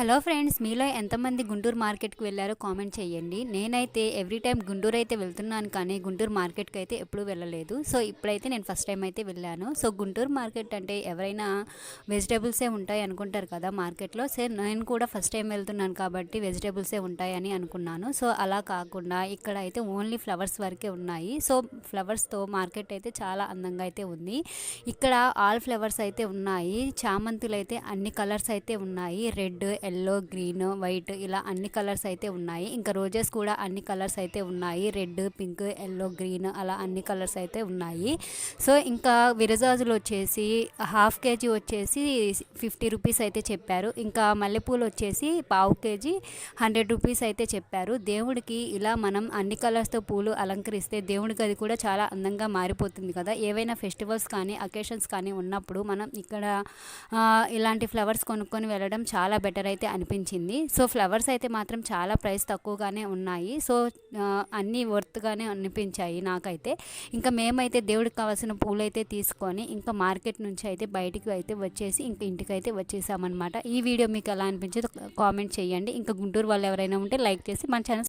Hello friends మీలో ఎంతమంది గుంటూరు మార్కెట్కి వెళ్ళారో కామెంట్ చేయండి. నేనైతే ఎవ్రీ టైం గుంటూరు అయితే వెళ్తున్నాను కానీ గుంటూరు మార్కెట్కి అయితే ఎప్పుడూ వెళ్ళలేదు. సో ఇప్పుడైతే నేను ఫస్ట్ టైం అయితే వెళ్ళాను. సో గుంటూరు మార్కెట్ అంటే ఎవరైనా వెజిటేబుల్సే ఉంటాయి అనుకుంటారు కదా మార్కెట్లో. సో నేను కూడా ఫస్ట్ టైం వెళ్తున్నాను కాబట్టి వెజిటేబుల్సే ఉంటాయని అనుకున్నాను. సో అలా కాకుండా ఇక్కడ అయితే ఓన్లీ ఫ్లవర్స్ వరకే ఉన్నాయి. సో ఫ్లవర్స్తో మార్కెట్ అయితే చాలా అందంగా అయితే ఉంది. ఇక్కడ ఆల్ ఫ్లవర్స్ అయితే ఉన్నాయి. చామంతులు అయితే అన్ని కలర్స్ అయితే ఉన్నాయి. రెడ్ ఎల్లో గ్రీన్ వైట్ ఇలా అన్ని కలర్స్ అయితే ఉన్నాయి. ఇంకా రోజెస్ కూడా అన్ని కలర్స్ అయితే ఉన్నాయి. రెడ్ పింక్ ఎల్లో గ్రీన్ అలా అన్ని కలర్స్ అయితే ఉన్నాయి. సో ఇంకా విరజాజులు వచ్చేసి హాఫ్ కేజీ వచ్చేసి ఫిఫ్టీ రూపీస్ అయితే చెప్పారు. ఇంకా మల్లెపూలు వచ్చేసి పావు కేజీ హండ్రెడ్ రూపీస్ అయితే చెప్పారు. దేవుడికి ఇలా మనం అన్ని కలర్స్తో పూలు అలంకరిస్తే దేవుడికి అది కూడా చాలా అందంగా మారిపోతుంది కదా. ఏవైనా ఫెస్టివల్స్ కానీ అకేషన్స్ కానీ ఉన్నప్పుడు మనం ఇక్కడ ఇలాంటి ఫ్లవర్స్ కొనుక్కొని వెళ్ళడం చాలా బెటర్ అయితే అయితే అనిపించింది. సో ఫ్లవర్స్ అయితే మాత్రం చాలా ప్రైస్ తక్కువగానే ఉన్నాయి. సో అన్నీ వర్త్గానే అనిపించాయి నాకైతే. ఇంకా మేమైతే దేవుడికి కావాల్సిన పూలు అయితే తీసుకొని ఇంకా మార్కెట్ నుంచి అయితే బయటికి అయితే వచ్చేసి ఇంకా ఇంటికి అయితే వచ్చేసామన్నమాట. ఈ వీడియో మీకు ఎలా అనిపించిందో కామెంట్ చేయండి. ఇంకా గుంటూరు వాళ్ళు ఎవరైనా ఉంటే లైక్ చేసి మన ఛానల్